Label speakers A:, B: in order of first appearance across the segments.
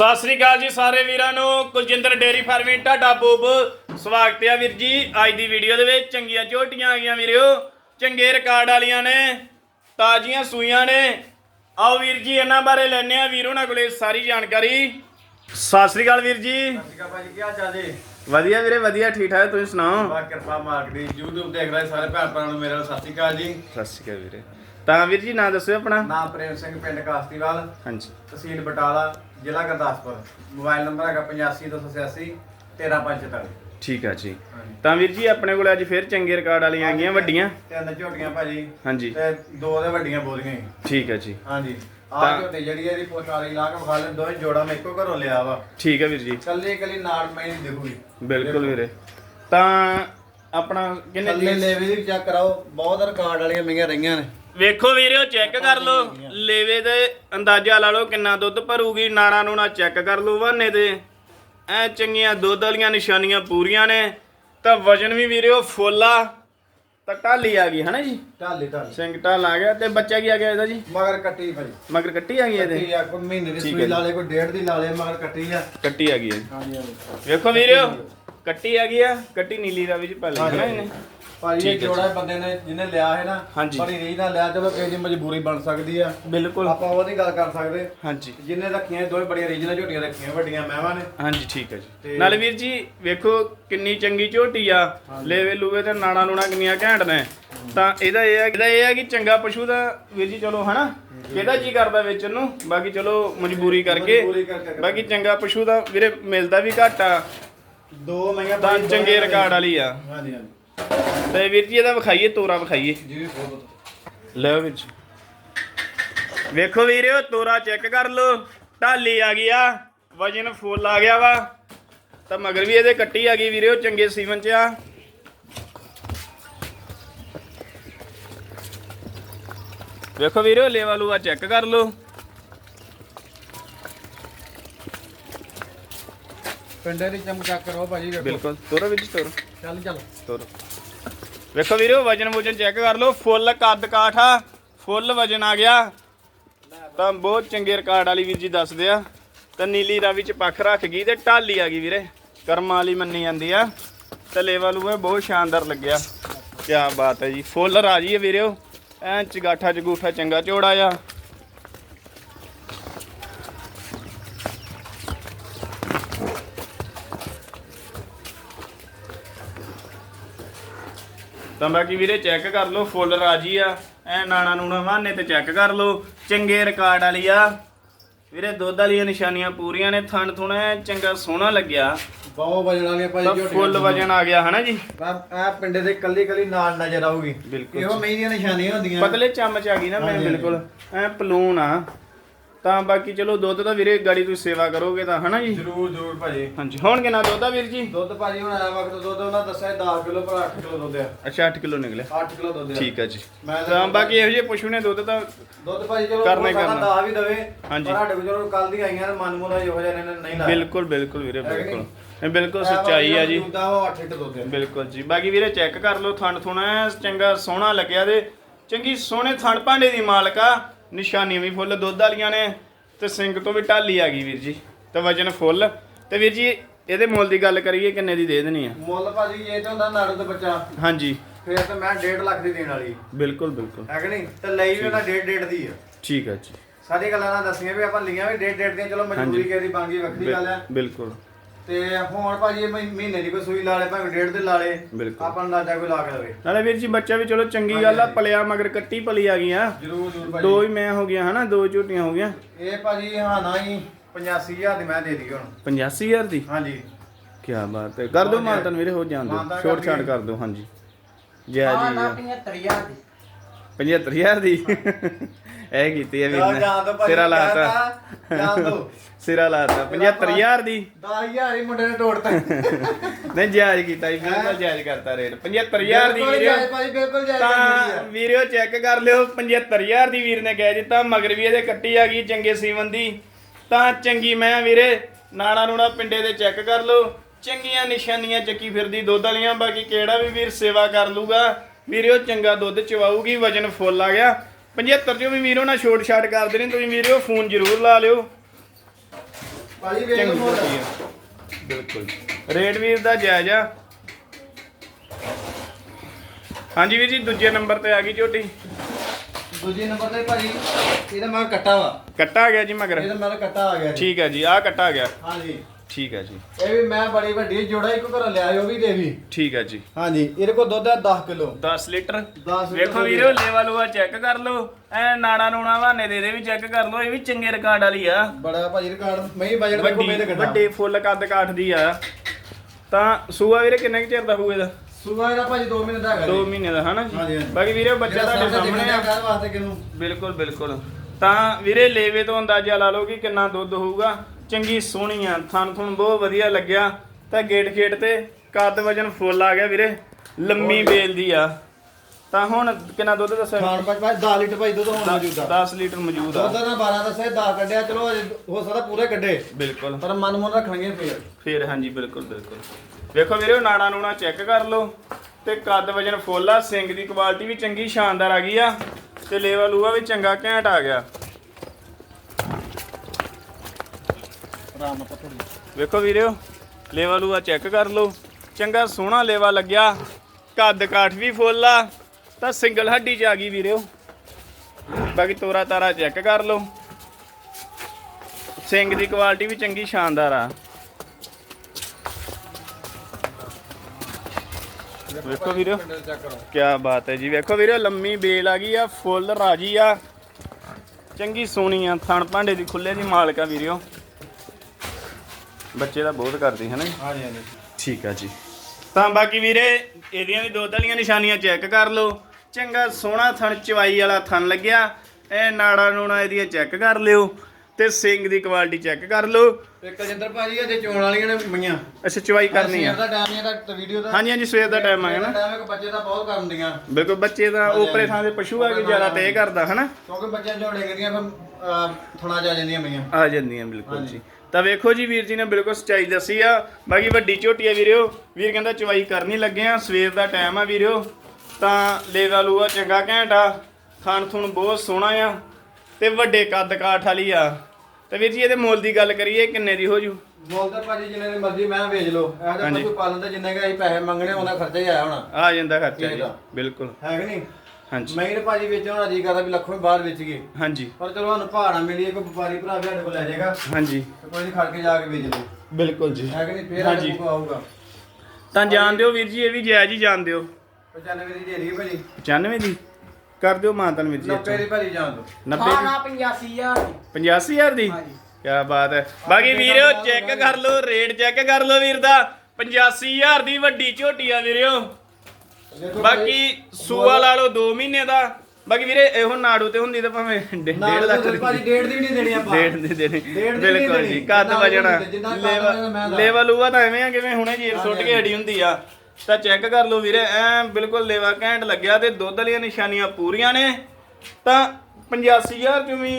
A: ਸਤਿ ਸ੍ਰੀ ਅਕਾਲ ਜੀ ਸਾਰੇ ਵੀਰਾਂ ਨੂੰ। ਕੁਲਜਿੰਦਰ ਡੇਰੀ ਫਾਰਮਿੰਗ ਢਾਡਾ ਬੂਬ ਸਵਾਗਤ ਹੈ ਵੀਰ ਜੀ। ਅੱਜ ਦੀ ਵੀਡੀਓ ਦੇ ਵਿੱਚ ਚੰਗੀਆਂ ਝੋਟੀਆਂ ਆ ਗਈਆਂ ਵੀਰਿਓ। ਚੰਗੇ ਰਿਕਾਰਡ ਵਾਲੀਆਂ ਨੇ, ਤਾਜ਼ੀਆਂ ਸੂਈਆਂ ਨੇ। ਆਓ ਵੀਰ ਜੀ, ਇਹਨਾਂ ਬਾਰੇ ਲੈਣੇ ਆ ਵੀਰ ਉਹਨਾਂ ਕੋਲੇ ਸਾਰੀ ਜਾਣਕਾਰੀ। ਸਤਿ ਸ੍ਰੀ ਅਕਾਲ ਵੀਰ ਜੀ।
B: ਸਤਿ ਭਾਜੀ, ਕੀ ਹਾਲ ਚਾਲ ਜੀ?
A: ਵਧੀਆ ਵੀਰੇ ਵਧੀਆ ਠੀਕ ਠਾਕ ਤੁਸੀਂ ਸੁਣਾਓ?
B: ਬਾ ਕਿਰਪਾ ਮਾਰਕ ਦੀ YouTube ਦੇਖ ਰਹੇ ਸਾਰੇ ਭੈਣ ਭਰਾਵਾਂ ਨੂੰ ਮੇਰਾ ਸਤਿ ਸ਼੍ਰੀ ਅਕਾਲ ਜੀ।
A: ਸਤਿ ਸ੍ਰੀ ਅਕਾਲ ਵੀਰੇ। ਤਾਂ ਵੀਰ ਜੀ ਨਾਂ ਦੱਸੋ ਆਪਣਾ।
B: ਨਾਮ ਪ੍ਰੇਮ ਸਿੰਘ ਪਿੰਡ ਕਾਸਤੀਵਾਲ।
A: ਹਾਂਜੀ।
B: ਤਹਿਸੀਲ ਬਟਾਲਾ ਜ਼ਿਲ੍ਹਾ ਗੁਰਦਾਸਪੁਰ। ਮੋਬਾਈਲ ਨੰਬਰ ਹੈਗਾ 8528 13544
A: ਠੀਕ ਆ ਜੀ। ਤਾਂ ਵੀਰ ਜੀ ਆਪਣੇ ਕੋਲੇ ਅੱਜ ਫੇਰ ਚੰਗੇ ਰਿਕਾਰਡ ਵਾਲੀਆਂ ਆ ਗਈਆਂ ਵੱਡੀਆਂ?
B: ਤਿੰਨ ਝੋਟੀਆਂ ਭਾਜੀ
A: ਹਾਂਜੀ।
B: ਤੇ ਦੋ ਦੇ ਵੱਡੀਆਂ ਬੋਲੀਆਂ।
A: ਠੀਕ ਆ ਜੀ।
B: ਹਾਂਜੀ।
A: ਤਾਂ-
B: ਆਹ ਝੋਟੀ ਜਿਹੜੀ ਇਹਦੀ ਪੋਚਾਲੀ ਲਾ ਕੇ ਵਿਖਾ ਲੈ ਦੋਵੇਂ ਜੋੜਾ ਮੈਂ ਇੱਕੋ ਘਰੋਂ ਲਿਆ ਵਾ
A: ਠੀਕ ਆ ਵੀਰ ਜੀ।
B: ਕੱਲੀ ਕੱਲੀ ਨਾਲ ਮੈਂ ਨਹੀਂ ਦਿਖੂਗੀ।
A: ਬਿਲਕੁਲ ਵੀਰੇ। ਤਾਂ ਆਪਣਾ ਕਿੰਨੇ
B: ਕੱਲੇ
A: ਜੀ
B: ਲੈਵੇ ਦੀ ਚੈੱਕ ਕਰਾਓ ਬਹੁਤ ਰਿਕਾਰਡ ਵਾਲੀਆਂ ਮਹਿੰਗੀਆਂ ਰਹੀਆਂ ਨੇ।
A: ਵੇਖੋ ਵੀਰਿਓ ਚੈੱਕ ਕਰ ਲਓ। ਲੇਵੇ ਦੇ ਅੰਦਾਜ਼ਾ ਲਾ ਲਓ ਕਿੰਨਾ ਦੁੱਧ ਭਰੂਗੀ ਨਾਣਾ ਨੂਣਾ ਚੈੱਕ ਕਰ ਲਓ ਵਾਨੇ ਤੇ ਐ ਚੰਗੀਆਂ ਦੁੱਧ ਵਾਲੀਆਂ ਨਿਸ਼ਾਨੀਆਂ ਪੂਰੀਆਂ ਨੇ। ਤਾਂ ਵਜਨ ਵੀ ਵੀਰਿਓ ਫੁੱਲਾ ਤਾਂ ਢਾਲੀ ਆ ਗਈ ਹਨਾ ਜੀ?
B: ਢਾਲੀ ਢਾਲੀ
A: ਸਿੰਘ ਢਾਲ ਆ ਗਿਆ ਤੇ ਬੱਚਾ ਕੀ ਆ ਗਿਆ ਇਹਦਾ ਜੀ?
B: ਮਗਰ ਕੱਟੀ ਭਾਜੀ
A: ਮਗਰ ਕੱਟੀ ਆ ਗਈ ਇਹਦੇ?
B: ਕੱਟੀ ਆ ਕੋਈ ਮਹੀਨੇ ਦੀ
A: ਠੀਕ ਹੈ
B: ਸੂਈ
A: ਜੀ।
B: ਲਾ ਲੇ ਕੋਈ ਡੇਢ ਦੀ ਲਾ ਲੇ ਮਗਰ ਕੱਟੀ ਆ।
A: ਕੱਟੀ ਆ ਗਈ ਹੈ
B: ਹਾਂਜੀ ਹਾਂਜੀ।
A: ਵੇਖੋ ਵੀਰਿਓ ਕੱਟੀ ਆ। ਗਈ ਆ ਕੱਟੀ ਨੀਲੀ ਦਾ ਵਿੱਚ ਪਹਿਲੇ ਹਨਾ ਇਹਨੇ?
B: ਭਾਜੀ ਇਹ ਜੋੜਾ ਬੰਦੇ ਨੇ ਜਿਹਨੇ ਲਿਆ ਹੈ ਨਾ
A: ਹਾਂਜੀ।
B: ਬੜੀ ਰੀਝ ਨਾਲ ਲਿਆ ਚਲੋ ਕਿਸੇ ਦੀ ਮਜਬੂਰੀ ਬਣ ਸਕਦੀ ਆ।
A: ਬਿਲਕੁਲ।
B: ਆਪਾਂ ਉਹਦੀ ਗੱਲ ਕਰ ਸਕਦੇ।
A: ਹਾਂਜੀ।
B: ਜਿਹਨੇ ਰੱਖੀਆਂ ਦੋਵੇਂ ਬੜੀਆਂ ਰੀਜਨਲ ਝੋਟੀਆਂ ਰੱਖੀਆਂ ਵੱਡੀਆਂ ਮਹਿਮਾਂ ਨੇ।
A: ਹਾਂਜੀ ਠੀਕ ਹੈ ਜੀ।
B: ਤੇ-
A: ਨਾਲੇ ਵੀਰ ਜੀ ਵੇਖੋ ਕਿੰਨੀ ਚੰਗੀ ਝੋਟੀ ਆ। ਲੇਵੇ ਲੂਵੇ ਤੇ ਨਾਣਾ ਨੂਣਾ ਕਿੰਨੀਆਂ ਘੈਂਟ ਨੇ। ਤਾਂ ਇਹਦਾ ਇਹ ਆ ਇਹਦਾ ਇਹ ਆ ਕਿ ਚੰਗਾ ਪਸ਼ੂ ਦਾ ਵੀਰ ਜੀ ਚਲੋ ਹਨਾ? ਕਿਹਦਾ ਜੀ ਕਰਦਾ ਵੇਚਣ ਨੂੰ? ਬਾਕੀ ਚਲੋ ਮਜਬੂਰੀ ਕਰਕੇ।
B: ਮਜਬੂਰੀ ਕਰਕੇ
A: ਬਾਕੀ ਚੰਗਾ ਪਸ਼ੂ ਦਾ ਵੀਰੇ ਮਿਲਦਾ ਵੀ ਘੱਟ ਆ।
B: ਦੋ ਮਹਿੰਗਾ
A: ਤਾਂ ਚੰਗੇ ਰਿਕਾਰਡ ਵਾਲੀ ਆ।
B: ਹਾਂਜੀ ਹਾਂਜੀ।
A: ਤੇ ਵੀਰ ਜੀ ਇਹਦਾ ਵਿਖਾਈਏ ਤੋਰਾ ਵਿਖਾਈਏ।
B: ਜੀ ਬਹੁਤ
A: ਲਓ ਵਿੱਚ ਵੇਖੋ ਵੀਰਿਓ ਤੋਰਾ ਚੈੱਕ ਕਰ ਲਓ। ਢਾਲੀ ਆ ਗਈ ਆ ਵਜਨ ਫੁੱਲ ਆ ਗਿਆ ਵਾ। ਤਾਂ ਮਗਰ ਵੀ ਇਹਦੇ ਕੱਟੀ ਆ ਗਈ ਵੀਰਿਓ ਚੰਗੇ ਸੀਵਨ ਚ ਆ। ਵੇਖੋ ਵੀਰਿਓ ਲੇਵਾ ਲੂਆ ਚੈੱਕ ਕਰ ਲਓ।
B: ਪਿੰਡੇ ਦੀ ਕਰੋ ਭਾਜੀ
A: ਬਿਲਕੁਲ। ਤੋਰਾ ਵਿੱਚ ਤੋਰਾ।
B: ਚੱਲ ਚੱਲ।
A: ਤੋਰਾ। ਵੇਖੋ ਵੀਰਿਓ ਵਜਨ ਵਜਨ ਚੈੱਕ ਕਰ ਲਓ, ਫੁੱਲ ਕੱਦ ਕਾਠ ਆ ਫੁੱਲ ਵਜਨ ਆ ਗਿਆ। ਤਾਂ ਬਹੁਤ ਚੰਗੇ ਰਿਕਾਰਡ ਵਾਲੀ ਵੀਰ ਜੀ ਦੱਸਦੇ ਆ। ਤਾਂ ਨੀਲੀ ਰਾਵੀ ਚ ਪੱਖ ਰੱਖ ਗਈ ਤੇ ਢਾਲੀ ਆ ਗਈ ਵੀਰੇ। ਕਰਮਾਂ ਵਾਲੀ ਮੰਨੀ ਜਾਂਦੀ ਆ। ਤੇ ਲੇਵਲ ਉਹ ਬਹੁਤ ਸ਼ਾਨਦਾਰ ਲੱਗਿਆ। ਕੀ ਬਾਤ ਹੈ ਜੀ, ਫੁੱਲ ਰਾਜੀ ਹੈ ਵੀਰਿਓ ਐਂ ਚਗਾਠਾ ਚਗੂਠਾ ਚੰਗਾ ਚੋੜਾ ਆ। ਤਾਂ ਬਾਕੀ ਵੀਰੇ ਚੈੱਕ ਕਰ ਲਓ ਫੁੱਲ ਰਾਜੀ ਆ। ਐ ਨਾਣਾ ਨੂਣਾ ਵਾਹਨੇ ਤੇ ਚੈੱਕ ਕਰ ਲਓ। ਚੰਗੇ ਰਿਕਾਰਡ ਵਾਲੀ ਆ। ਵੀਰੇ ਦੁੱਧ ਵਾਲੀਆਂ ਨਿਸ਼ਾਨੀਆਂ ਪੂਰੀਆਂ ਨੇ ਥਣ ਥੁਣਾ ਚੰਗਾ ਸੋਹਣਾ ਲੱਗਿਆ।
B: ਬਹੁਤ ਵਜਣ ਵਾਲੀਆਂ ਭਾਜੀ
A: ਤਾਂ
B: ਝੋਟੀਆਂ
A: ਫੁੱਲ ਵਜਨ ਆ ਗਿਆ ਹਨਾ ਜੀ?
B: ਆ ਪਿੰਡੇ ਦੇ ਕੱਲੀ ਕੱਲੀ ਨਾਲ ਨਜ਼ਰ ਆਊਗੀ।
A: ਬਿਲਕੁਲ
B: ਇਹੋ ਮਹਿੰਗੀਆਂ ਨਿਸ਼ਾਨੀਆਂ ਹੁੰਦੀਆਂ।
A: ਪਤਲੇ ਚਮਚ ਆ ਗਈ ਨਾ ਮੈਂ ਬਿਲਕੁਲ। ਐ ਪਲੂਨ ਆ। ਤਾਂ ਬਾਕੀ ਚਲੋ ਦੁੱਧ ਦਾ ਵੀਰੇ ਗਾੜੀ ਤੁਸੀਂ ਸੇਵਾ ਕਰੋਗੇ ਤਾਂ ਹਨਾ ਜੀ?
B: ਜ਼ਰੂਰ ਜ਼ਰੂਰ ਭਾਜੀ।
A: ਹਾਂਜੀ ਹੁਣ ਕਿੰਨਾ ਦੁੱਧ ਆ ਵੀਰ ਜੀ?
B: ਦੁੱਧ ਭਾਜੀ ਹੁਣ ਆਇਆ ਵਕਤ ਦੁੱਧ ਉਹਨਾਂ ਦੱਸਿਆ 10 ਕਿਲੋ ਪਰ 8 ਕਿਲੋ ਦੁੱਧ ਆ।
A: ਅੱਛਾ 8 ਕਿਲੋ ਨਿਕਲਿਆ।
B: 8 ਕਿਲੋ ਦੁੱਧ ਆ।
A: ਠੀਕ ਆ ਜੀ।
B: ਮੈਂ ਤਾਂ
A: ਬਾਕੀ ਇਹੋ ਜਿਹੇ ਪਸ਼ੂ ਨੇ ਦੁੱਧ ਤਾਂ
B: ਦੁੱਧ ਭਾਜੀ ਚਲੋ
A: ਕਰਨਾ ਹੀ ਕਰਨਾ।
B: ਦਾ ਵੀ ਦਵੇ
A: ਹਾਂਜੀ।
B: ਪਰ ਸਾਡੇ ਕੋਲ ਚਲੋ ਕੱਲ ਦੀ ਆਈਆਂ ਨੇ ਮਨ ਮੁਲਾ ਇਹੋ ਜਿਹਾ ਨੇ ਨਹੀਂ ਲਾਇਆ।
A: ਬਿਲਕੁਲ ਬਿਲਕੁਲ ਵੀਰੇ ਬਿਲਕੁਲ। ਬਿਲਕੁਲ ਸੱਚਾਈ ਆ ਜੀ।
B: ਦੁੱਧ ਆ ਉਹ 8 ਕਿਲੋ ਦੁੱਧ ਆ।
A: ਬਿਲਕੁਲ ਜੀ। ਬਾਕੀ ਵੀਰੇ ਚੈੱਕ ਕਰ ਲਓ ਥਣ ਥੁਣਾ ਚੰਗਾ ਸੋਹਣਾ ਲੱਗਿਆ ਤੇ ਚੰਗੀ ਸੋਹਣੇ ਥਣ ਭਾਂਡੇ ਦੀ ਮਾਲਕਾ ਨਿਸ਼ਾਨੀਆਂ ਵੀ ਫੁੱਲ ਦੁੱਧ ਵਾਲੀਆਂ ਨੇ ਤੇ ਸਿੰਘ ਤੋਂ ਵੀ ਢਾਲੀ ਆ ਗਈ ਵੀਰ ਜੀ ਤੇ ਵਜਨ ਫੁੱਲ। ਤੇ ਵੀਰ ਜੀ ਇਹਦੇ ਮੁੱਲ ਦੀ ਗੱਲ ਕਰੀਏ ਕਿੰਨੇ ਦੀ ਦੇ ਦੇਣੀ ਆ?
B: ਮੁੱਲ ਭਾਜੀ ਇਹ ਤਾਂ ਹੁੰਦਾ ਨਾੜੂ ਤੇ ਬੱਚਾ।
A: ਹਾਂਜੀ।
B: ਫੇਰ ਤਾਂ ਮੈਂ 1.5 ਲੱਖ ਦੀ ਦੇਣ ਵਾਲੀ।
A: ਬਿਲਕੁਲ ਬਿਲਕੁਲ।
B: ਹੈ ਕਿ ਨਹੀਂ? ਤੇ ਲਈ ਵੀ ਉਹਨਾਂ 1.5 1.5 ਦੀ ਆ।
A: ਠੀਕ ਹੈ ਜੀ।
B: ਸਾਰੀ ਗੱਲਾਂ ਨਾਲ ਦੱਸੀਆਂ ਵੀ ਆਪਾਂ ਲਈਆਂ ਵੀ 1.5 1.5 ਦੀਆਂ ਚਲੋ ਮਜਬੂਰੀ ਕਿਸੇ ਦੀ ਬਣ ਗਈ ਵੱਖਰੀ ਗੱਲ ਆ।
A: ਬਿਲ- ਬਿਲਕੁਲ।
B: ਤੇ ਹੁਣ ਭਾਜੀ ਇਹ ਮਹੀ- ਮਹੀਨੇ ਦੀ ਕੋਈ ਸੂਈ ਲਾ ਲੇ ਭਾਵੇਂ ਡੇਢ ਦੇ ਲਾ ਲੇ
A: ਬਿਲਕੁਲ।
B: ਆਪਾਂ ਨੂੰ ਅੰਦਾਜ਼ਾ ਕੋਈ ਲਾ ਕੇ ਲਵੇ
A: ਨਾਲੇ ਵੀਰ ਜੀ ਬੱਚਾ ਵੀ ਚਲੋ ਚੰਗੀ ਗੱਲ ਆ ਪਲਿਆ ਮਗਰ ਕੱਟੀ ਪਲੀ ਆ ਗਈਆਂ।
B: ਜਰੂਰ ਜਰੂਰ ਭਾਜੀ।
A: ਦੋ ਹੀ ਮੈਂ ਹੋ ਗਿਆ ਹਨਾ? ਦੋ ਝੂਟੀਆਂ ਹੋ ਗਈਆਂ।
B: ਇਹ ਭਾਜੀ ਹਾਂ ਨਾ ਹੀ 85000 ਦੀ ਮੈਂ ਦੇ ਦਈ ਹੁਣ।
A: 85000 ਦੀ?
B: ਹਾਂਜੀ।
A: ਕੀ ਬਾਤ ਹੈ। ਕਰ ਦੋ ਮਾਨਤਨ ਵੀਰੇ ਹੋ ਜਾਣ ਦਿਓ।
B: ਮਾਨਤਾਨ
A: ਛੋਟ
B: ਕਰ
A: ਦਿਓ ਹਾਂਜੀ। ਜੈ
C: ਹਾਂ
A: ਜੀ।
C: ਨਾ 75000 ਦੀ।
A: 75000 ਦੀ? ਇਹ ਕੀਤੀ ਹੈ ਵੀਰ ਨੇ। ਸਿਰਾ ਲਾਤਾ।
B: ਕਹਿਤਾ, ਜਾਂ ਤੋਂ
A: ਸਿਰਾ ਲਾਤਾ। 75000 ਦੀ।
B: 10000 ਹੀ ਮੁੰਡੇ ਨੇ ਤੋੜਤਾ।
A: ਨਹੀਂ ਜਾਇਜ਼ ਕੀਤਾ ਜੀ ਬਿਲਕੁਲ ਜਾਇਜ਼ ਕਰਤਾ ਰੇਟ। 75000 ਦੀ ਵੀਰੇ।
B: ਬਿਲਕੁਲ ਜਾਇਜ਼
A: ਤਾਂ। ਵੀਰਿਓ ਚੈੱਕ ਕਰ ਲਿਓ 75000 ਦੀ ਵੀਰ ਨੇ ਕਹਿ ਦਿੱਤਾ ਮਗਰ ਵੀ ਇਹਦੇ ਕੱਟੀ ਆ ਗਈ ਚੰਗੇ ਸੀਵਨ ਦੀ। ਤਾਂ ਚੰਗੀ ਮੈਂ ਵੀਰੇ ਨਾੜਾ ਨੂੜਾ ਪਿੰਡੇ ਦੇ ਚੈੱਕ ਕਰ ਲਓ। ਚੰਗੀਆਂ ਨਿਸ਼ਾਨੀਆਂ ਚੱਕੀ ਫਿਰਦੀ ਦੁੱਧ ਵਾਲੀਆਂ। ਬਾਕੀ ਕਿਹੜਾ ਵੀ ਵੀਰ ਸੇਵਾ ਕਰ ਲੂਗਾ ਵੀਰਿਓ ਚੰਗਾ ਦੁੱਧ ਚਵਾਊਗੀ ਵਜਨ ਫੁੱਲ ਆ ਗਿਆ। 75 ਚੋਂ ਵੀ ਵੀਰੋ ਨਾਲ ਛੋਟ ਛਾਟ ਕਰਦੇ ਨੇ ਤੁਸੀਂ ਵੀਰਿਓ ਫੋਨ ਜ਼ਰੂਰ ਲਾ ਲਿਓ।
B: ਭਾਜੀ ਵੇਖ
A: ਚੰਗੀ
B: ਲਓ
A: ਝੋਟੀ ਆ। ਬਿਲਕੁਲ। ਰੇਟ ਵੀਰ ਦਾ ਜਾਇਜ਼ ਆ। ਹਾਂਜੀ ਵੀਰ ਜੀ ਦੂਜੇ ਨੰਬਰ ਤੇ ਆ ਗਈ ਝੋਟੀ।
B: ਦੂਜੇ ਨੰਬਰ ਤੇ ਭਾਜੀ ਇਹਦਾ ਮੈਂ ਕੱਟਾ ਵਾ।
A: ਕੱਟਾ ਆ ਗਿਆ ਜੀ ਮਗਰ।
B: ਇਹਦਾ ਮੈਂ ਕੱਟਾ ਆ ਗਿਆ ਜੀ।
A: ਠੀਕ ਹੈ ਜੀ ਆ ਕੱਟਾ ਆ ਗਿਆ।
B: ਹਾਂਜੀ।
A: ਠੀਕ ਹੈ ਜੀ।
B: ਇਹ ਵੀ ਮੈਂ ਬੜੀ ਵੱਡੀ ਜੋੜਾ ਇੱਕੋ ਘਰੋਂ ਲਿਆ ਉਹ ਵੀ ਦੇਵੀ।
A: ਠੀਕ ਹੈ ਜੀ।
B: ਹਾਂਜੀ ਇਹਦੇ ਕੋਲ ਦੁੱਧ ਹੈ 10 ਕਿਲੋ।
A: 10 ਲੀਟਰ।
B: 10
A: ਵੇਖੋ ਵੀਰੋ ਲੈਵਲ ਉਹ ਚੈੱਕ ਕਰ ਲਓ। ਐ ਨਾੜਾ ਨੂਣਾ ਵਾਨੇ ਦੇ ਦੇ ਵੀ ਚੈੱਕ ਕਰ ਲਓ ਇਹ ਵੀ ਚੰਗੇ ਰਿਕਾਰਡ ਵਾਲੀ ਆ।
B: ਬੜਾ ਭਾਜੀ ਰਿਕਾਰਡ ਮੈਂ ਬਜਟ ਵੇਖੋ ਮੇਰੇ ਕੱਟਾ
A: ਵੱਡੇ ਫੁੱਲ ਕੱਦ ਕਾਠ ਦੀ ਆ। ਤਾਂ ਸੂਆ ਵੀਰੇ ਕਿੰਨੇ ਕੁ ਚਿਰ ਦਾ ਹੋਊ ਇਹਦਾ?
B: ਸੁਬਾ ਇਹਦਾ ਭਾਜੀ 2 ਮਹੀਨੇ ਦਾ ਹੈਗਾ
A: 2 ਮਹੀਨੇ ਦਾ ਹਨਾ ਜੀ। ਬਾਕੀ ਵੀਰੇ ਬੱਚਾ ਤੁਹਾਡੇ ਸਾਹਮਣੇ ਆ।
B: ਕਰ ਵਾਸਤੇ ਕਿਨੂੰ
A: ਬਿਲਕੁਲ ਬਿਲਕੁਲ। ਤਾਂ ਵੀਰੇ ਲੇਵੇ ਤੋਂ ਅੰਦਾਜ਼ਾ ਲਾ ਲਓ ਕਿ ਕਿੰਨਾ ਦੁੱਧ ਹੋਊਗਾ। ਚੰਗੀ ਸੋਹਣੀ ਆ ਥਣ ਥਣ ਬਹੁਤ ਵਧੀਆ ਲੱਗਿਆ। ਤਾਂ ਗੇਟ ਗੇਟ ਤੇ ਕੱਦ ਵਜਨ ਫੁੱਲ ਆ ਗਿਆ ਵੀਰੇ। ਲੰਮੀ ਬੇਲ ਦੀ ਆ। ਤਾਂ ਹੁਣ ਕਿੰਨਾ ਦੁੱਧ ਦੱਸਿਆ?
B: ਖਾਣ ਭਾਜੀ ਭਾਜੀ 10 ਲੀਟਰ ਭਾਜੀ ਦੁੱਧ ਹੋਣਾ ਮੌਜੂਦਾ।
A: 10 ਲੀਟਰ ਮੌਜੂਦ ਆ।
B: ਦੁੱਧ ਨਾ 12 ਦੱਸੇ 10 ਕੱਢਿਆ ਚਲੋ ਹੋ ਸਕਦਾ ਪੂਰੇ ਕੱਢੇ।
A: ਬਿਲਕੁਲ।
B: ਪਰ ਮਨ ਮਨ ਰੱਖਣਗੇ ਫੇਰ।
A: ਫੇਰ ਹਾਂਜੀ ਬਿਲਕੁਲ ਬਿਲਕੁਲ। ਵੇਖੋ ਵੀਰੇ ਉਹ ਨਾੜਾ ਨੂਣਾ ਚੈੱਕ ਕਰ ਲਓ। ਤੇ ਕੱਦ ਵਜਨ ਫੁੱਲ ਆ। ਸਿੰਗ ਦੀ ਕੁਆਲਿਟੀ ਵੀ ਚੰਗੀ ਸ਼ਾਨਦਾਰ ਆ ਗਈ ਆ। ਤੇ ਲੇਵਲ ਲੂਆ ਵੀ ਚੰਗਾ ਘੈਂਟ ਆ ਗਿਆ।
B: ਆਰਾਮ ਨਾਲ ਪੱਥਰ
A: ਵੇਖੋ ਵੀਰਿਓ, ਲੇਵਾ ਲੂਆ ਚੈੱਕ ਕਰ ਲਓ। ਚੰਗਾ ਸੋਹਣਾ ਲੇਵਾ ਲੱਗਿਆ। ਕੱਦ ਕਾਠ ਵੀ ਫੁੱਲ ਆ। ਤਾਂ ਸਿੰਗਲ ਹੱਡੀ ਚ ਆ ਗਈ ਵੀਰਿਓ। ਬਾਕੀ ਤੋਰਾ ਤਾਰਾ ਚੈੱਕ ਕਰ ਲਓ। ਸਿੰਘ ਦੀ ਕੁਆਲਿਟੀ ਵੀ ਚੰਗੀ ਸ਼ਾਨਦਾਰ ਆ। ਵੇਖੋ ਵੀਰਿਓ ਕੀ ਬਾਤ ਹੈ ਜੀ। ਵੇਖੋ ਵੀਰੇ ਲੰਮੀ ਬੇਲ ਆ ਗਈ ਆ, ਫੁੱਲ ਰਾਜੀ ਆ। ਚੰਗੀ ਸੋਹਣੀ ਆ, ਥਣ ਭਾਂਡੇ ਦੀ ਖੁੱਲੇ ਦੀ ਮਾਲਕ ਆ ਵੀਰਿਓ। ਬੱਚੇ ਦਾ ਬਹੁਤ ਕਰਦੀ ਹੈ ਨਾ ਜੀ?
B: ਹਾਂਜੀ ਹਾਂਜੀ।
A: ਠੀਕ ਆ ਜੀ। ਤਾਂ ਬਾਕੀ ਵੀਰੇ ਇਹਦੀਆਂ ਵੀ ਦੋ ਦਲੀਆਂ ਨਿਸ਼ਾਨੀਆਂ ਚੈੱਕ ਕਰ ਲਓ। ਚੰਗਾ ਸੋਹਣਾ ਥਣ ਚਵਾਈ ਵਾਲਾ ਥਣ ਲੱਗਿਆ। ਇਹ ਨਾੜਾ ਨੂਣਾ ਇਹਦੀਆਂ ਚੈੱਕ ਕਰ ਲਿਓ ਤੇ ਸਿੰਘ ਦੀ ਕੁਆਲਿਟੀ ਚੈੱਕ ਕਰ ਲਓ।
B: ਤੇ ਕਜਿੰਦਰ ਭਾਜੀ ਅਜੇ ਚੋਣ ਵਾਲੀਆਂ ਨੇ ਮਈਆਂ।
A: ਅੱਛਾ ਚਵਾਈ ਕਰਨੀ ਆ।
B: ਦਾ ਟਾਈਮ ਹੈ ਦਾ ਵੀਡੀਓ ਦਾ।
A: ਹਾਂਜੀ ਹਾਂਜੀ ਸਵੇਰ ਦਾ ਟਾਈਮ ਆ ਗਿਆ ਨਾ?
B: ਟਾਈਮ ਹੈ ਕਿ ਬੱਚੇ ਦਾ ਬਹੁਤ ਕਰਨ ਦੀਆਂ
A: ਬਿਲਕੁਲ ਬੱਚੇ ਦਾ ਉਪਰੇ ਥਾਂ ਦੇ ਪਸ਼ੂ ਆ ਕੇ ਜ਼ਿਆਦਾ ਤੇ ਕਰਦਾ ਹਨਾ
B: ਕਿਉਂਕਿ ਬੱਚੇ ਝੋੜੇ ਕਰੀਆਂ ਫਿਰ ਥਣਾ ਜਾ ਜਾਂਦੀਆਂ ਮਈਆਂ।
A: ਆ ਜਾਂਦੀਆਂ ਬਿਲਕੁਲ ਜੀ। ਤਾਂ ਵੇਖੋ ਜੀ ਵੀਰ ਜੀ ਨੇ ਬਿਲਕੁਲ ਸਚਾਈ ਦੱਸੀ ਆ। ਬਾਕੀ ਵੱਡੀ ਝੋਟੀ ਆ ਵੀਰਿਓ। ਵੀਰ ਕਹਿੰਦਾ ਚਵਾਈ ਕਰਨੀ ਲੱਗੇ ਆ ਸਵੇਰ ਦਾ ਟਾਈਮ ਆ ਵੀਰਿਓ। ਤਾਂ ਲੇਵਾ ਲੂਆ ਚੰਗਾ ਘੈਂਟ ਆ। ਖਾਣ ਥੁਣ ਬਹੁਤ ਸੋਹਣਾ ਆ। ਤੇ ਵੱਡੇ ਕੱਦ ਕਾਠ ਵਾਲੀ ਆ। ਤੇ ਵੀਰ ਜੀ ਇਹਦੇ ਮੁੱਲ ਦੀ ਗੱਲ ਕਰੀਏ ਕਿੰਨੇ ਦੀ ਹੋ ਜੂ?
B: ਬੋਲਦਾ ਭਾਜੀ ਜਿੰਨੇ ਦੀ ਮਰਜ਼ੀ ਮੈਂ ਵੇਚ ਲਓ। ਇਹ। ਪਸ਼ੂ ਪਾਲਣ ਤੇ ਜਿੰਨੇ ਕੁ ਅਸੀਂ ਪੈਸੇ ਮੰਗਣੇ ਉਹਨਾਂ ਖਰਚਾ ਹੀ ਆਇਆ ਹੋਣਾ।
A: ਆ ਜਾਂਦਾ ਖਰਚਾ ਜੀ। ਬਿਲਕੁਲ।
B: ਹੈ ਕਿ ਨਹੀਂ?
A: ਹਾਂਜੀ।
B: ਮੈਂ ਇਹਨੇ ਭਾਜੀ ਵੇਚਣ ਹੋਣਾ ਜੀ ਕਰਦਾ ਵੀ ਲੱਖੋਂ ਹੀ ਬਾਹਰ ਵੇਚ ਗਏ।
A: ਹਾਂਜੀ।
B: ਪਰ ਚਲੋ ਸਾਨੂੰ ਭਾੜਾ ਮਿਲੀ ਕੋਈ ਵਪਾਰੀ ਭਰਾ ਵੀ ਸਾਡੇ ਕੋਲ ਲੈ ਜਾਏਗਾ।
A: ਹਾਂਜੀ।
B: ਤੇ ਕੋਈ ਨਹੀਂ ਖੜ ਕੇ ਜਾ ਕੇ ਵੇਚ ਲਓ
A: ਬਿਲਕੁਲ ਜੀ।
B: ਹੈ ਕਿ ਨਹੀਂ? ਫੇਰ
A: ਹਾਂਜੀ।
B: ਸਾਡੇ ਕੋਲ ਆਊਗਾ।
A: ਤਾਂ ਜਾਣ ਦਿਓ ਵੀਰ ਜੀ ਇਹ ਵੀ ਜਾਇਜ਼ ਹੀ ਜਾਣ ਦਿਓ
B: 95 ਦੀ ਢੇਰੀ ਭਾਜੀ।
A: 95 ਦੀ? ਕਰ ਦਿਓ ਮਾਨਤਨ ਵੀਰ ਜੀ
B: 90 ਦੀ ਭਾਜੀ ਜਾਣ ਦੋ?
A: 90 ਦੀ
C: ਖਾਣਾ 85000 ਦੀ।
A: 85000 ਦੀ?
C: ਹਾਂਜੀ।
A: ਕੀ ਬਾਤ ਹੈ। ਬਾਕੀ ਵੀਰਿਓ ਚੈੱਕ ਕਰ ਲਓ ਰੇਟ ਚੈੱਕ ਕਰ ਲਓ ਵੀਰ ਦਾ। 85000 ਦੀ ਵੱਡੀ ਝੋਟੀ ਆ ਵੀਰਿਓ
B: ਦੇਖੋ
A: ਬਾਕੀ ਸੂਆ ਲਾ ਲਓ 2 ਮਹੀਨੇ ਦਾ। ਬਾਕੀ ਵੀਰੇ ਇਹੋ ਨਾੜੂ ਤੇ ਹੁੰਦੀ ਤਾਂ ਭਾਵੇਂ 1.5
B: ਨਾਲ
A: ਲੱਖ
B: ਦੇ। ਭਾਜੀ ਡੇਢ ਦੀ ਵੀ ਨਹੀਂ ਦੇਣੀ ਆਪਾਂ।
A: ਡੇਢ ਦੀ ਦੇਣੀ। ਬਿਲਕੁਲ ਜੀ। ਕੱਦ ਵਜਣਾ। ਲੈਵਲ ਲੂਆ ਤਾਂ ਐਵੇਂ ਆ ਕਿਵੇਂ ਹੁਣੇ ਜੀਰ ਸੁੱਟ ਕੇ ਹੜੀ ਹੁੰਦੀ ਆ। ਤਾਂ ਚੈੱਕ ਕਰ ਲਓ ਵੀਰੇ ਐ ਬਿਲਕੁਲ ਲੇਵਾ ਘੈਂਟ ਲੱਗਿਆ ਤੇ ਦੁੱਧ ਵਾਲੀਆਂ ਨਿਸ਼ਾਨੀਆਂ ਪੂਰੀਆਂ ਨੇ। ਤਾਂ 85000 ਚ ਵੀ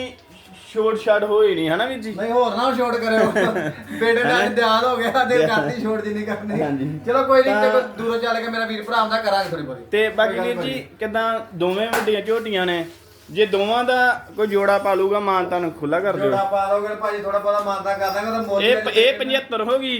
A: ਛੋਟ ਛਾੜ ਹੋਈ ਨਹੀਂ ਹਨਾ ਵੀਰ ਜੀ?
B: ਨਹੀਂ ਹੋਰ ਨਾ ਛੋਟ ਕਰਿਓ। ਬੇਟੇ ਦਾ ਦਿਆਲ ਹੋ ਗਿਆ ਦੇ ਕਰਤੀ ਛੋਟ ਜਿੰਨੀ ਕਰਨੀ।
A: ਹਾਂਜੀ।
B: ਚਲੋ ਕੋਈ ਨਹੀਂ
A: ਤਾਂ-
B: ਤੇ ਦੂਰੋਂ ਚੱਲ ਕੇ ਮੇਰਾ ਵੀਰ ਭਰਾ ਆਉਂਦਾ ਕਰਾਂਗੇ ਥੋੜੀ ਬੋਲੀ
A: ਤੇ ਬਾਕੀ ਵੀਰ ਜੀ ਕਿਦਾਂ ਦੋਵੇਂ ਵੱਡੀਆਂ ਝੋਟੀਆਂ ਨੇ? ਜੇ ਦੋਵਾਂ ਦਾ ਕੋਈ ਜੋੜਾ ਪਾਲੂਗਾ ਮਾਨ ਤੁਹਾਨੂੰ ਖੁੱਲਾ ਕਰ ਦਿਓ।
B: ਜੋੜਾ ਪਾ ਦੋਗੇ ਭਾਜੀ ਥੋੜਾ ਬਹੁਤਾ ਮਾਨਤਾ ਕਰ ਦਾਂਗੇ ਤਾਂ ਮੁੱਲ
A: ਇਹ ਇਹ 75 ਹੋ ਗਈ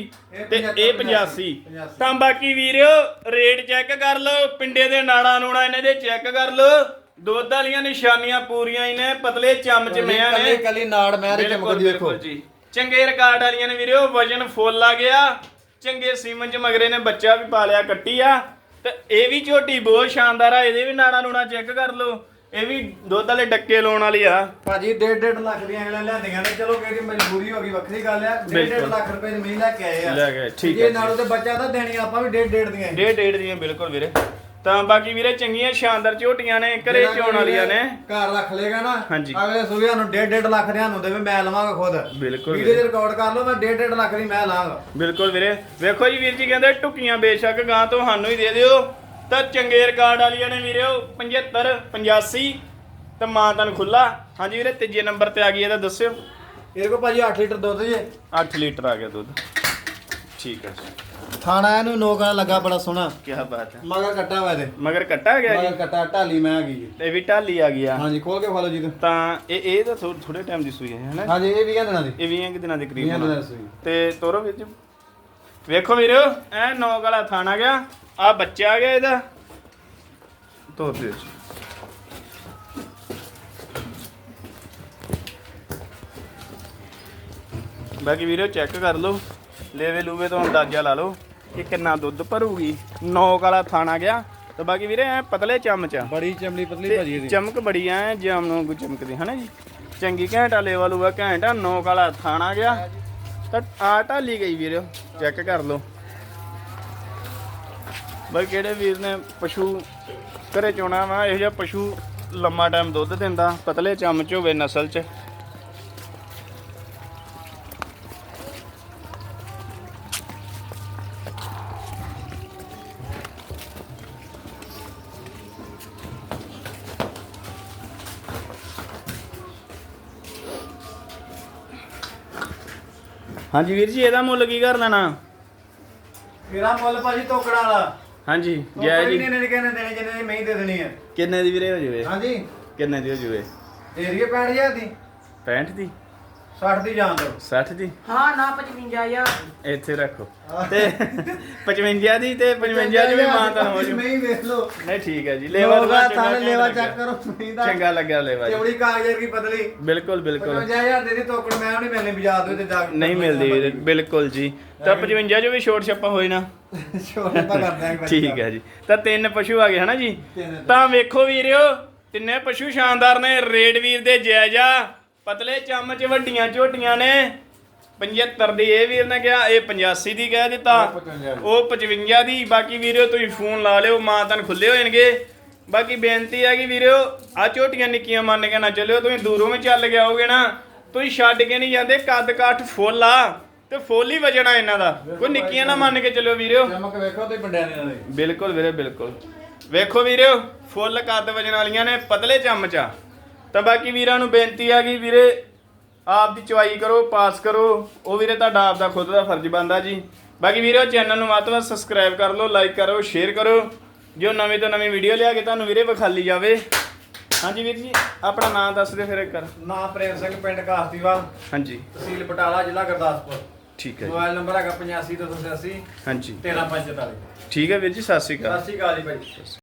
A: ਤੇ ਇਹ 85
B: 85
A: ਤਾਂ ਬਾਕੀ ਵੀਰਿਓ ਰੇਟ ਚੈੱਕ ਕਰ ਲਓ ਪਿੰਡੇ ਦੇ ਨਾੜਾ ਨੂੜਾ ਇਹਨਾਂ ਦੇ ਚੈੱਕ ਕਰ ਲਓ। ਦੁੱਧ ਵਾਲੀਆਂ ਨਿਸ਼ਾਨੀਆਂ ਪੂਰੀਆਂ ਹੀ ਨੇ ਪਤਲੇ ਚਮਚਮਿਆਂ ਨੇ।
B: ਕੱਲੀ ਕੱਲੀ ਨਾੜ ਮੈਂ
A: ਬਿਲਕੁਲ
B: ਚਮਕਦੀ ਵੇਖੋ
A: ਬਿਲਕੁਲ ਜੀ। ਚੰਗੇ ਰਿਕਾਰਡ ਵਾਲੀਆਂ ਨੇ ਵੀਰਿਓ ਵਜਨ ਫੁੱਲ ਆ ਗਿਆ। ਚੰਗੇ ਸੀਮਨ ਚ ਮਗਰੇ ਨੇ ਬੱਚਾ ਵੀ ਪਾਲਿਆ ਕੱਟੀ ਆ। ਤੇ ਇਹ ਵੀ ਝੋਟੀ ਬਹੁਤ ਸ਼ਾਨਦਾਰ ਆ ਇਹਦੇ ਵੀ ਨਾੜਾ ਨੂੜਾ ਚੈੱਕ ਕਰ ਲਓ। ਇਹ ਵੀ ਦੁੱਧ ਵਾਲੇ ਡੱਕੇ ਲਾਉਣ ਵਾਲੀ ਆ।
B: ਭਾਜੀ 1.5 ਲੱਖ ਦੀਆਂ ਅਗਲੇ ਲਿਆਂਦੀਆਂ ਨੇ। ਚਲੋ ਕਿਹਦੀ ਮਜਬੂਰੀ ਹੋ ਗਈ ਵੱਖਰੀ ਗੱਲ ਆ। 1.5
A: ਬਿਲਕੁਲ।
B: ਲੱਖ ਰੁਪਏ ਦੀ ਮਹੀਨਾ ਲੈ ਕੇ ਆਏ ਆ।
A: ਲੈ ਗਏ, ਠੀਕ
B: ਜੇ
A: ਹੈ ਜੀ।
B: ਨਾਲੋਂ ਤੇ ਬੱਚਾ ਤਾਂ ਦੇਣੀ ਆਪਾਂ ਵੀ 1.5 ਦੀਆਂ ਹੀ।
A: ਡੇਢ ਡੇਢ ਦੀਆਂ ਬਿਲਕੁਲ ਵੀਰੇ। ਤਾਂ ਬਾਕੀ ਵੀਰੇ ਚੰਗੀਆਂ ਸ਼ਾਨਦਾਰ ਝੋਟੀਆਂ ਨੇ ਘਰੇ
B: ਜਿਹੜਾ
A: ਚੋਣ ਵਾਲੀਆਂ ਨੇ।
B: ਘਰ ਰੱਖ ਲੇਗਾ ਨਾ
A: ਹਾਂਜੀ।
B: ਅਗਲੇ ਸੂਬਿਆਂ ਨੂੰ 1.5 ਲੱਖ ਦੇ ਨੂੰ ਦੇਵੇ ਮੈਂ ਲਵਾਂਗਾ ਖੁਦ।
A: ਬਿਲਕੁਲ
B: ਵੀਡੀਓ 'ਚ ਰਿਕਾਰਡ ਕਰ ਲਓ ਮੈਂ 1.5 ਲੱਖ ਦੀ ਮੈਂ ਲਾਂਗਾ।
A: ਬਿਲਕੁਲ ਵੀਰੇ। ਵੇਖੋ ਜੀ ਵੀਰ ਜੀ ਕਹਿੰਦੇ ਟੁਕੀਆਂ ਬੇਸ਼ੱਕ ਗਾਂ ਤੋਂ ਸਾਨੂੰ ਹੀ ਦੇ ਦਿਓ। ਤਾਂ ਚੰਗੇ ਰਿਕਾਰਡ ਵਾਲੀਆਂ ਨੇ ਵੀਰੇ 75 85 ਤੇ ਮਾਂ ਤਨ ਖੁੱਲਾ ਹਾਂਜੀ ਵੀਰੇ ਤੀਜੇ ਨੰਬਰ ਤੇ ਆ ਗਈ ਇਹਦਾ ਦੱਸਿਓ।
B: ਇਹਦੇ ਕੋਲ ਭਾਜੀ 8 ਲੀਟਰ ਦੁੱਧ ਜੇ।
A: 8 ਲੀਟਰ ਆ ਗਿਆ ਦੁੱਧ। ਠੀਕ ਹੈ ਜੀ।
C: ਥਾਣਾ ਇਹਨੂੰ ਨੋਕਾ ਲੱਗਾ ਬੜਾ ਸੋਹਣਾ।
A: ਕੀ ਬਾਤ ਹੈ।
C: ਮਗਰ ਕੱਟਾ ਵਾ ਇਹਦੇ।
A: ਮਗਰ ਕੱਟਾ ਗਿਆ
C: ਮਗਰ
A: ਜੀ
C: ਕੱਟਾ ਢਾਲੀ ਮੈਂ ਹੈਗੀ ਜੀ।
A: ਤੇ ਵੀ ਢਾਲੀ ਆ ਗਈ ਆ
C: ਹਾਂਜੀ ਖੋਲ ਕੇ ਫਾਲੋ ਜੀ ਤੂੰ
A: ਤਾਂ ਇਹ ਇਹ ਤਾਂ ਥੋੜੇ ਟਾਈਮ ਦੀ ਸੂਈ ਹੈ ਹੈਨਾ
C: ਹਾਂਜੀ ਇਹ ਵੀ ਕਹਿੰਦੇ ਨਾ ਦੀ।
A: ਇਹ 20 ਕੁ ਦਿਨਾਂ ਦੇ ਕਰੀਬ
C: 20
A: ਹੋਣਾ।
C: ਦਿਨਾਂ ਦੀ ਸੂਈ।
A: ਤੇ ਤੋਰੋ ਵਿੱਚ ਵੇਖੋ ਵੀਰੋ ਐ ਨੌਕ ਵਾਲਾ ਥਾਣਾ ਗਿਆ। ਆ ਬੱਚਾ ਆ ਗਿਆ ਇਹਦਾ। ਤੋਰ ਦਿਓ ਜੀ। ਬਾਕੀ ਵੀਰੋ ਚੈੱਕ ਕਰ ਲਓ। ਲੇਵੇ ਲੂਵੇ ਤੋਂ ਅੰਦਾਜ਼ਾ ਲਾ ਲਓ ਕਿ ਕਿੰਨਾ ਦੁੱਧ ਭਰੂਗੀ। ਨੌਕ ਵਾਲਾ ਥਾਣਾ ਗਿਆ। ਤੇ ਬਾਕੀ ਵੀਰੇ ਐ ਪਤਲੇ ਚਮਚ ਆ।
C: ਬੜੀ ਚਮੜੀ ਪਤਲੀ ਭਾਜੀ ਇਹਦੀ।
A: ਚਮਕ ਬੜੀ ਐ ਜਾਮ ਨੂੰ ਚਮਕਦੀ ਹਨਾ ਜੀ? ਚੰਗੀ ਘੈਂਟਾ ਲੈਵਲ ਹੋਊਗਾ ਘੈਂਟਾ ਨੌਕ ਵਾਲਾ ਥਾਣਾ ਗਿਆ। ਤਾਂ ਆ ਢਾਲੀ ਗਈ ਵੀਰ ਚੈੱਕ ਕਰ ਲਓ। ਬਈ ਕਿਹੜੇ ਵੀਰ ਨੇ ਪਸ਼ੂ ਘਰੇ ਚੋਣਾ ਵਾ ਇਹੋ ਜਿਹਾ ਪਸ਼ੂ ਲੰਮਾ ਟਾਈਮ ਦੁੱਧ ਦਿੰਦਾ ਪਤਲੇ ਚਮਚ ਹੋਵੇ ਨਸਲ 'ਚ। ਹਾਂਜੀ ਵੀਰ ਜੀ ਇਹਦਾ ਮੁੱਲ ਕੀ ਕਰ ਲੈਣਾ?
B: ਮੇਰਾ ਮੁੱਲ ਭਾਜੀ ਤੋਕੜਾ ਵਾਲਾ।
A: ਹਾਂਜੀ ਜੈ ਜੀ।
B: ਨਹੀਂ ਕਹਿੰਦੇ ਦੇਣੇ ਜਿੰਨੇ ਦੀ ਮਹੀਂ ਦੇ ਦੇਣੀ ਹੈ
A: ਕਿੰਨੇ ਦੀ ਵੀਰੇ ਹੋ ਜੂਵੇ
B: ਹਾਂਜੀ।
A: ਕਿੰਨੇ ਦੀ ਹੋ ਜੂਵੇ
B: ਏਰੀਆ 65000 ਦੀ।
A: 65 ਦੀ?
B: 60 ਦੀ ਜਾਣ ਦੋ
A: 60 ਦੀ
D: ਹਾਂ ਨਾ 55000
A: ਇੱਥੇ ਰੱਖੋ। ਤੇ 55 ਦੀ ਤੇ 55 ਚ ਵੀ ਮਾਂ ਤਾਂ ਹੋ ਜੂ।
B: ਮਹੀਂ ਵੇਖ ਲਓ।
A: ਨਹੀਂ ਠੀਕ ਹੈ ਜੀ। ਲੇਵਾ
C: ਲੋਗਾ
A: ਲੂਵਾ
C: ਥਾਣੇ ਲੇਵਾ। ਚੈੱਕ ਕਰੋ ਮਹੀਂ ਦਾ
A: ਚੰਗਾ ਲੱਗਿਆ ਲੇਵਾ ਜੀ।
B: ਚੌੜੀ ਕਾਗਜ਼ਰ ਕੀ ਪਤਲੀ
A: ਬਿਲਕੁਲ ਬਿਲਕੁਲ।
B: 55000 ਦੇ ਦੀ ਤੋਕੜ ਮੈਂ ਨਹੀਂ ਮਿਲਣੀ ਬਾਜ਼ਾਰ ਦੇ ਜਾ ਕੇ
A: ਨਹੀਂ ਮਿਲਦੀ ਵੀਰੇ ਬਿਲਕੁਲ ਜੀ। ਤਾਂ 55 ਚ ਵੀ ਛੋਟ ਛੱਪਾ ਹੋਈ ਨਾ।
B: ਛੋਟਾ ਕਰ ਦਿਆਂਗੇ
A: ਠੀਕ ਹੈ ਜੀ। ਤਾਂ ਤਿੰਨ ਪਸ਼ੂ ਆ ਗਏ ਹਨਾ ਜੀ। ਤਾਂ ਵੇਖੋ ਵੀਰਿਓ ਤਿੰਨੇ ਪਸ਼ੂ ਸ਼ਾਨਦਾਰ ਨੇ। ਰੇਡ ਵੀਰ ਦੇ ਜਾਇਜ਼ਾ ਪਤਲੇ ਚਮਚ ਵੱਡੀਆਂ ਝੋਟੀਆਂ ਨੇ। 75 ਦੀ ਇਹ ਵੀਰ ਨੇ ਕਿਹਾ ਇਹ 85 ਦੀ ਕਹਿ ਦਿੱਤਾ। ਉਹ 55 ਦੀ। ਬਾਕੀ ਵੀਰਿਓ ਤੁਸੀਂ ਫੋਨ ਲਾ ਲਿਓ ਮਾਂ ਤਨ ਖੁੱਲੇ ਹੋ ਜਾਣਗੇ। ਬਾਕੀ ਬੇਨਤੀ ਹੈ ਕਿ ਵੀਰਿਓ ਆ ਝੋਟੀਆਂ ਨਿੱਕੀਆਂ ਮੰਨ ਕੇ ਨਾ ਚੱਲਿਓ ਤੁਸੀਂ ਦੂਰੋਂ ਵੀ ਚੱਲ ਕੇ ਆਓਗੇ ਨਾ। ਤੁਸੀਂ ਛੱਡ ਕੇ ਨਹੀਂ ਜਾਂਦੇ ਕੱਦ ਕਾਠ ਫੁੱਲ ਆ। ਤੇ ਫੁੱਲ ਹੀ ਵਜਣਾ ਇਹਨਾਂ ਦਾ। ਕੋਈ ਨਿੱਕੀਆਂ ਨਾ ਮੰਨ ਕੇ ਚੱਲਿਓ ਵੀਰਿਓ।
B: ਚਮਕ ਵੇਖੋ ਤੇ ਬੰਡਿਆਂ ਦੇ ਨਾਲੇ
A: ਬਿਲਕੁਲ ਵੀਰੇ ਬਿਲਕੁਲ। ਵੇਖੋ ਵੀਰਿਓ ਫੁੱਲ ਕੱਦ ਵਜਣ ਵਾਲੀਆਂ ਨੇ ਪਤਲੇ ਚਮਚਾ ਤਾਂ ਬਾਕੀ ਵੀਰਾਂ ਨੂੰ ਬੇਨਤੀ ਆ ਕਿ ਵੀਰੇ ਆਪ ਦੀ ਚੁਆਈ ਕਰੋ ਪਾਸ ਕਰੋ। ਉਹ ਵੀਰੇ ਤੁਹਾਡਾ ਆਪ ਦਾ ਖੁਦ ਦਾ ਫਰਜ਼ ਬਣਦਾ ਜੀ। ਬਾਕੀ ਵੀਰੋ ਚੈਨਲ ਨੂੰ ਵੱਧ ਤੋਂ ਵੱਧ ਸਬਸਕ੍ਰਾਈਬ ਕਰ ਲਓ ਲਾਈਕ ਕਰੋ ਸ਼ੇਅਰ ਕਰੋ। ਜੋ ਨਵੀਂ ਤੋਂ ਨਵੀਂ ਵੀਡੀਓ ਲਿਆ ਕੇ ਤੁਹਾਨੂੰ ਵੀਰੇ ਵਿਖਾਲੀ ਜਾਵੇ। ਹਾਂਜੀ ਵੀਰ ਜੀ ਆਪਣਾ ਨਾਮ ਦੱਸ ਦਿਓ ਫਿਰ ਇੱਕ ਕਰ
B: ਨਾਂ ਪ੍ਰੇਮ ਸਿੰਘ ਪਿੰਡ ਕਾਸਤੀਵਾਲ।
A: ਹਾਂਜੀ।
B: ਤਹਿਸੀਲ ਬਟਾਲਾ ਜ਼ਿਲ੍ਹਾ ਗੁਰਦਾਸਪੁਰ।
A: ਠੀਕ ਹੈ ਜੀ।
B: ਮੋਬਾਈਲ ਨੰਬਰ ਹੈਗਾ 85 286
A: ਹਾਂਜੀ।
B: 13544
A: ਠੀਕ ਹੈ ਵੀਰ ਜੀ ਸਤਿ ਸ਼੍ਰੀ ਅਕਾਲ।
B: ਸਤਿ ਸ਼੍ਰੀ ਅਕਾਲ ਜੀ ਭਾਈ।